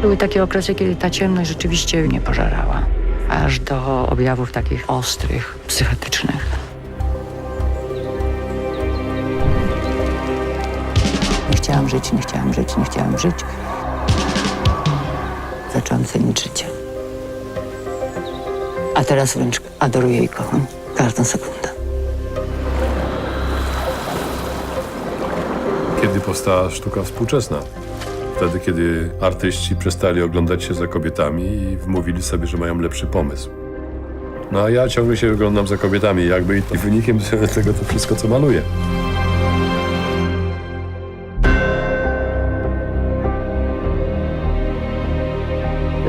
Były takie okresy, kiedy ta ciemność rzeczywiście mnie pożerała. Aż do objawów takich ostrych, psychetycznych. Nie chciałam żyć, nie chciałam żyć, nie chciałam żyć. Zaczęłam cenić życie. A teraz wręcz adoruję i kocham każdą sekundę. Kiedy powstała sztuka współczesna? Wtedy, kiedy artyści przestali oglądać się za kobietami i wmówili sobie, że mają lepszy pomysł. No a ja ciągle się oglądam za kobietami, jakby i wynikiem tego to wszystko, co maluję.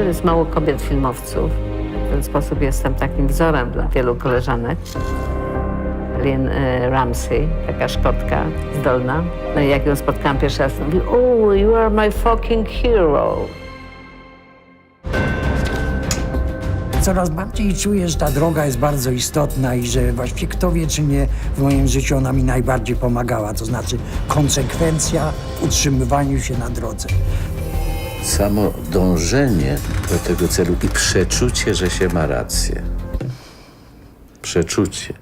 Jest mało kobiet filmowców. W ten sposób jestem takim wzorem dla wielu koleżanek. Lynn e, Ramsey, taka szkotka zdolna. No i jak ją spotkałam pierwszy raz, mówi, oh, you are my fucking hero. Coraz bardziej czuję, że ta droga jest bardzo istotna i że właściwie kto wie, czy nie w moim życiu ona mi najbardziej pomagała. To znaczy konsekwencja w utrzymywaniu się na drodze. Samo dążenie do tego celu i przeczucie, że się ma rację. Przeczucie.